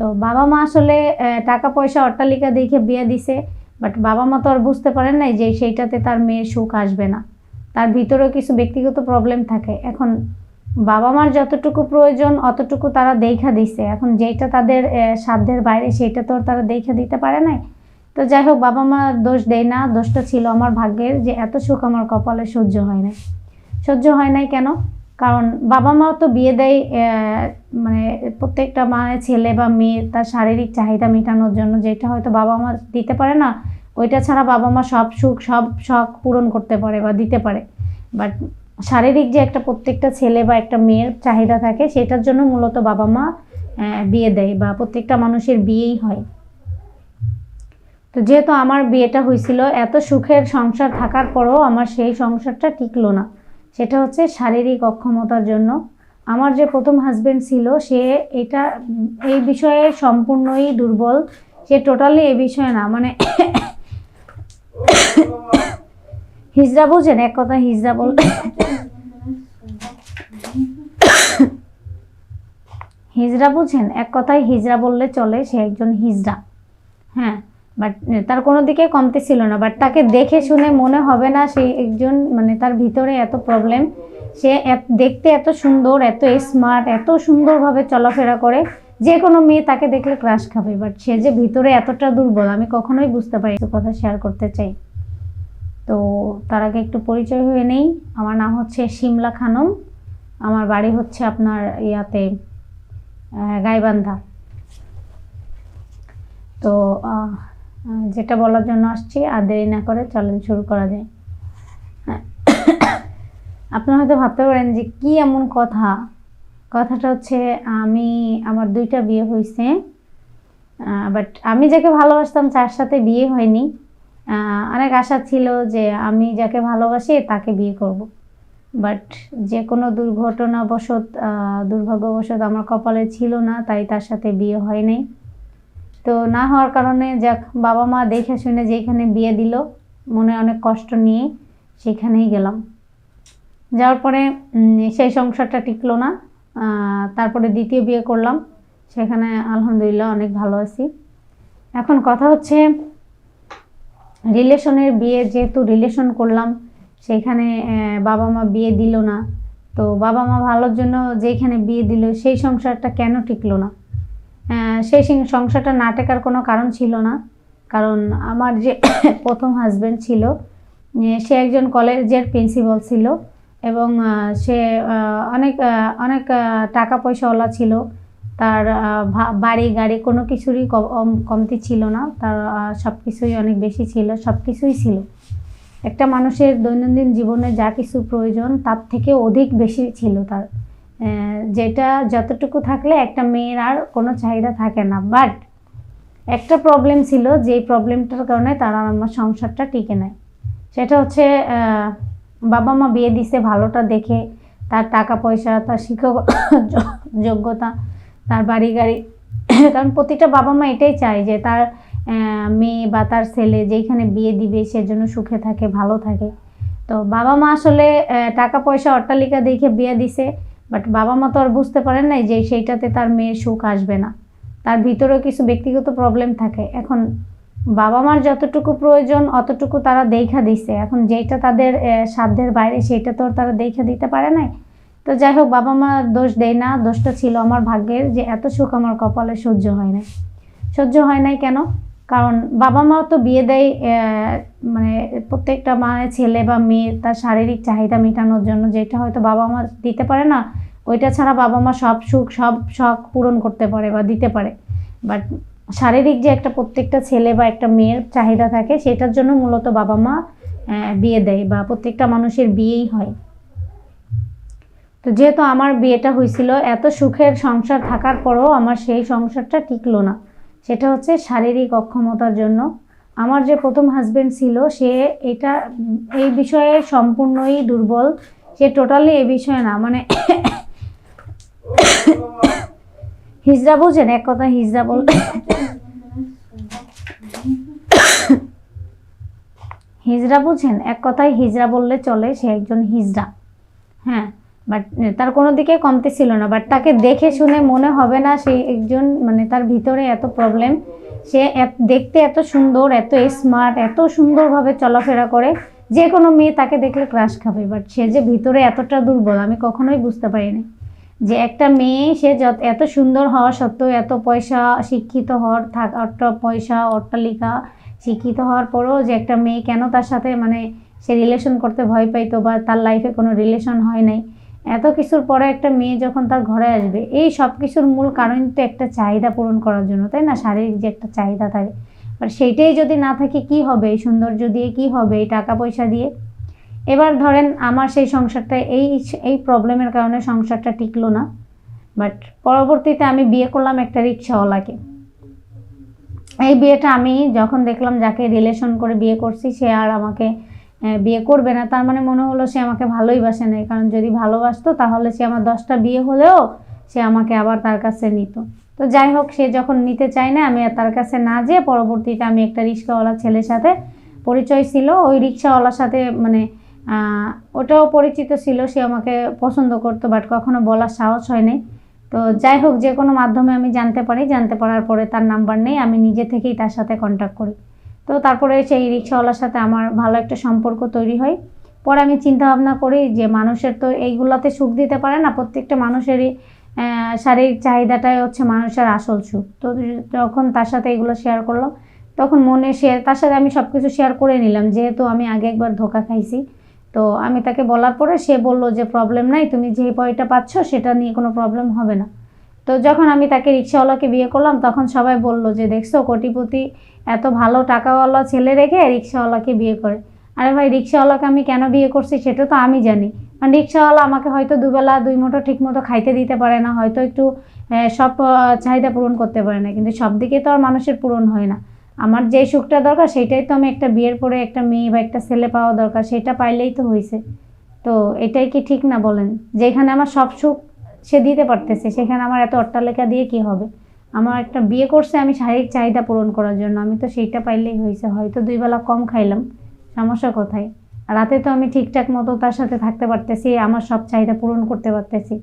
তো বাবা মা আসলে টাকা পয়সা অট্টালিকা দেখে বিয়ে দিছে বাট বাবা মা তো আর বুঝতে পারেন নাই যে সেইটাতে তার মেয়ের সুখ আসবে না। তার ভিতরেও কিছু ব্যক্তিগত প্রবলেম থাকে। এখন বাবা মার যতটুকু প্রয়োজন, অতটুকু তারা দেখা দিছে। এখন যেটা তাদের সাধ্যের বাইরে সেটা তো তারা দেখা দিতে পারে নাই। তো যাই হোক, বাবা মা দোষ দেয় না। দোষটা ছিল আমার ভাগ্যের যে এত সুখ আমার কপালে সহ্য হয় নাই। সহ্য হয় নাই কেন? কারণ বাবা মাও তো বিয়ে দেয় প্রত্যেকটা মানে ছেলে বা মেয়ে তার শারীরিক চাহিদা মেটানোর জন্য যেটা হয়তো বাবা মা দিতে পারে না, ওইটা ছাড়া বাবা মা সব সুখ, সব শখ পূরণ করতে পারে বা দিতে পারে। বাট শারীরিক যে একটা প্রত্যেকটা ছেলে বা একটা মেয়ের চাহিদা থাকে, সেটার জন্য মূলত বাবা মা বিয়ে দেয় বা প্রত্যেকটা মানুষের বিয়েই হয়। তো যেহেতু আমার বিয়েটা হয়েছিল, এত সুখের সংসার থাকার পরেও আমার সেই সংসারটা টিকলো না। সেটা হচ্ছে শারীরিক অক্ষমতার জন্য আমার যে প্রথম হাজবেন্ড ছিল, সে এটা, এই বিষয়ে সম্পূর্ণই দুর্বল। সে টোটালি এই বিষয়ে না মানে হিজড়া বোঝেন, এক কথা হিজড়া বল হিজড়া বুঝেন, এক কথায় হিজড়া বললে চলে, সে একজন হিজড়া। হ্যাঁ বাট তার কোনো দিকে কমতে ছিল না বাট তাকে দেখে শুনে মনে হবে না সে একজন মানে তার ভিতরে এত প্রবলেম সে দেখতে এত সুন্দর, এত স্মার্ট এত সুন্দরভাবে চলাফেরা করে। যে কোনো মেয়ে তাকে দেখলে ক্রাশ খাবে বাট সে যে ভিতরে এতটা দুর্বল, আমি কখনোই বুঝতে পারি কথা শেয়ার করতে চাই। তো তার আগে একটু পরিচয় হয়ে নেই। আমার নাম হচ্ছে শিমলা খানম। আমার বাড়ি হচ্ছে আপনার ইয়াতে গাইবান্ধা। তো যেটা বলার জন্য আসছি, আর দেরি না করে চলেন, শুরু করা যায়। আপনারা হয়তো ভাবতে পারেন যে কি এমন কথা? কথাটা হচ্ছে, আমি, আমার দুইটা বিয়ে হয়েছে বাট আমি যাকে ভালোবাসতাম, তার সাথে বিয়ে হয়নি। অনেক আশা ছিল যে আমি যাকে ভালোবাসি, তাকে বিয়ে করব। বাট যে কোনো দুর্ঘটনাবশত দুর্ভাগ্যবশত আমার কপালে ছিল না, তাই তার সাথে বিয়ে হয় নাই। তো না হওয়ার কারণে যাক, বাবা মা দেখে শুনে যেখানে বিয়ে দিল, মনে অনেক কষ্ট নিয়ে সেখানেই গেলাম। যাওয়ার পরে সেই সংসারটা টিকলো না। তারপরে দ্বিতীয় বিয়ে করলাম। সেখানে আলহামদুলিল্লাহ অনেক ভালো আছি। এখন কথা হচ্ছে রিলেশনের বিয়ে যেহেতু রিলেশন করলাম আহ, বাবা মা বিয়ে দিল না। তো বাবা মা ভালোর জন্য যেখানে বিয়ে দিল সেই সংসারটা কেন টিকলো না? সেই সংসারটা না টেকার কোনো কারণ ছিল না। কারণ আমার যে প্রথম হাজবেন্ড ছিল সে একজন কলেজের প্রিন্সিপাল ছিল। এবং সে অনেক অনেক টাকা পয়সাওয়ালা ছিল। তার বাড়ি, গাড়ি কোনো কিছুরই কম- কম- কমতি ছিল না। তার সব কিছুই অনেক বেশি ছিল সব কিছুই ছিল। একটা মানুষের দৈনন্দিন জীবনে যা কিছু প্রয়োজন, তার থেকে অধিক বেশি ছিল তার। যেটা যতটুকু থাকলে একটা মেয়ের আর কোনো চাহিদা থাকে না। বাট, একটা প্রবলেম ছিল, যেই প্রবলেমটার কারণে তারা আমার সংসারটা টিকে নেয়। সেটা হচ্ছে বাবা মা বিয়ে দিছে ভালোটা দেখে, তার টাকা পয়সা, তার শিক্ষক যোগ্যতা, তার বাড়ি গাড়ি। কারণ প্রতিটা বাবা মা এটাই চায় যে তার মেয়ে বা তার ছেলে যেখানে বিয়ে দিবে সে যেন সুখে থাকে, ভালো থাকে। তো বাবা মা আসলে টাকা পয়সা, অট্টালিকা দেখে বিয়ে দিছে বাট বাবা মা তো আর বুঝতে পারেন নাই যে সেইটাতে তার মেয়ের সুখ আসবে না। তার ভিতরেও কিছু ব্যক্তিগত প্রবলেম থাকে। এখন বাবা মার যতটুকু প্রয়োজন, অতটুকু তারা দেখা দিছে। এখন যেটা তাদের সাধ্যের বাইরে সেটা তো তারা দেখা দিতে পারে নাই। তো যাই হোক বাবা মা দোষ দেয় না। দোষটা ছিল আমার ভাগ্যের যে এত সুখ আমার কপালে সহ্য হয় নাই। সহ্য হয় নাই কেন? কারণ বাবা মাও তো বিয়ে দেয় মানে প্রত্যেকটা মানে ছেলে বা মেয়ে তার শারীরিক চাহিদা মেটানোর জন্য। যেটা হয়তো বাবা মা দিতে পারে না, ওইটা ছাড়া বাবা মা সব সুখ, সব শখ পূরণ করতে পারে বা দিতে পারে। বাট শারীরিক যে একটা প্রত্যেকটা ছেলে বা একটা মেয়ের চাহিদা থাকে, সেটার জন্য মূলত বাবা মা বিয়ে দেয় বা প্রত্যেকটা মানুষের বিয়েই হয়। তো যেহেতু আমার বিয়েটা হয়েছিল, এত সুখের সংসার থাকার পরেও আমার সেই সংসারটা টিকলো না। সেটা হচ্ছে শারীরিক অক্ষমতার জন্য। আমার যে প্রথম হাজবেন্ড ছিল, সে এটা, এই বিষয়ে সম্পূর্ণই দুর্বল। সে টোটালি এই বিষয়ে না মানে হিজড়া বোঝেন? এক কথা হিজড়া বল হিজড়া বুঝেন? এক কথায় হিজড়া বললে চলে, সে একজন হিজড়া। হ্যাঁ বাট তার কোনো দিকে কমতে ছিল না। বাট তাকে দেখে শুনে মনে হবে না সে একজন মানে তার ভিতরে এত প্রবলেম সে দেখতে এত সুন্দর, এত স্মার্ট এত সুন্দরভাবে চলাফেরা করে। যে কোনো মেয়ে তাকে দেখলে ক্রাশ খাবে বাট সে যে ভিতরে এতটা দুর্বল, আমি কখনোই বুঝতে পারিনি। যে একটা মেয়ে, সে যত, এত সুন্দর হওয়া সত্ত্বেও এত পয়সা শিক্ষিত হওয়ার থাক, অট্ট পয়সা, অট্টালিকা শিক্ষিত হওয়ার পরেও যে একটা মেয়ে কেন তার সাথে মানে সে রিলেশন করতে ভয় পাইতো বা তার লাইফে কোনো রিলেশন হয় নাই? এত কিছুর পরে একটা মেয়ে যখন তার ঘরে আসবে, এই সব কিছুর মূল কারণ তো একটা চাহিদা পূরণ করার জন্য, তাই না? শারীরিক যে একটা চাহিদা থাকে। আর সেইটাই যদি না থাকে, কি হবে? এই সৌন্দর্য দিয়ে কি হবে? এই টাকা পয়সা দিয়ে? এবার ধরেন আমার সেই সংসারটা, এই এই প্রবলেমের কারণে সংসারটা টিকলো না বাট পরবর্তীতে আমি বিয়ে করলাম একটা রিক্সাওয়ালাকে। এই বিয়েটা আমি যখন দেখলাম যাকে রিলেশন করে বিয়ে করছি, সে আর আমাকে বিয়ে করবে না, তার মানে মনে হলো সে আমাকে ভালোই বাসে না কারণ যদি ভালোবাসতো তাহলে সে আমার দশটা বিয়ে হলেও সে আমাকে আবার তার কাছে নিত। তো যাই হোক, সে যখন নিতে চায় না, আমি তার কাছে না যেয়ে পরবর্তীতে আমি একটা রিক্সাওয়ালা ছেলের সাথে পরিচয় ছিল, ওই রিক্সাওয়ালার সাথে মানে ওটাও পরিচিত ছিল, সে আমাকে পছন্দ করতো বাট কখনো বলার সাহস হয়নি। তো যাই হোক, যে কোনো মাধ্যমে আমি জানতে পারি, জানতে পারার পরে তার নাম্বার নেই, আমি নিজে থেকেই তার সাথে কন্ট্যাক্ট করি। তো তারপরে সেই রিক্সাওয়ালার সাথে আমার ভালো একটা সম্পর্ক তৈরি হয়। পরে আমি চিন্তা ভাবনা করি যে মানুষের তো এইগুলাতে সুখ দিতে পারে না, প্রত্যেকটা মানুষেরই শারীরিক চাহিদাটাই হচ্ছে মানুষের আসল সুখ। তো যখন তার সাথে এগুলো শেয়ার করলাম তখন মনে শেয়ার তার সাথে আমি সব কিছু শেয়ার করে নিলাম, যেহেতু আমি আগে একবার ধোকা খাইছি। তো আমি তাকে বলার পরে সে বলল যে প্রবলেম নাই, তুমি যে পয়টা পাচ্ছ সেটা নিয়ে কোনো প্রবলেম হবে না। তো যখন আমি তাকে রিক্সাওয়ালাকে বিয়ে করলাম, তখন সবাই বলল যে, দেখছ, কোটিপতি এত ভালো টাকাওয়ালা ছেলে রেখে রিক্সাওয়ালাকে বিয়ে করে। আরে ভাই, রিক্সাওয়ালাকে আমি কেন বিয়ে করছি সেটা তো আমি জানি। কারণ রিক্সাওয়ালা আমাকে হয়তো দুবেলা দুই মুঠো ঠিক মতো খাইতে দিতে পারে না, হয়তো একটু সব চাহিদা পূরণ করতে পারে না। কিন্তু সব দিকে তো আর মানুষের পূরণ হয় না। আমার যে সুখটা দরকার সেটাই তো আমি একটা বিয়ের পরে একটা মেয়ে বা একটা ছেলে পাওয়া দরকার, সেটা পাইলেই তো হয়েছে তো এটাই কি ঠিক না বলেন? যেখানে আমার সব সুখ সে দিতে পারতেছে, সেখানে আমার এত অট্টালিকা দিয়ে কি হবে? আমার একটা বিয়ে করছে, আমি শারীরিক চাহিদা পূরণ করার জন্য, আমি তো সেইটা পাইলেই হয়েছে হয়তো দুই বেলা কম খাইলাম, সমস্যা কোথায়? রাতে তো আমি ঠিকঠাক মতো তার সাথে থাকতে পারতেছি, আমার সব চাহিদা পূরণ করতে পারতেছি।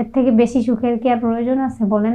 এর থেকে বেশি সুখের কি আর প্রয়োজন আছে বলেন?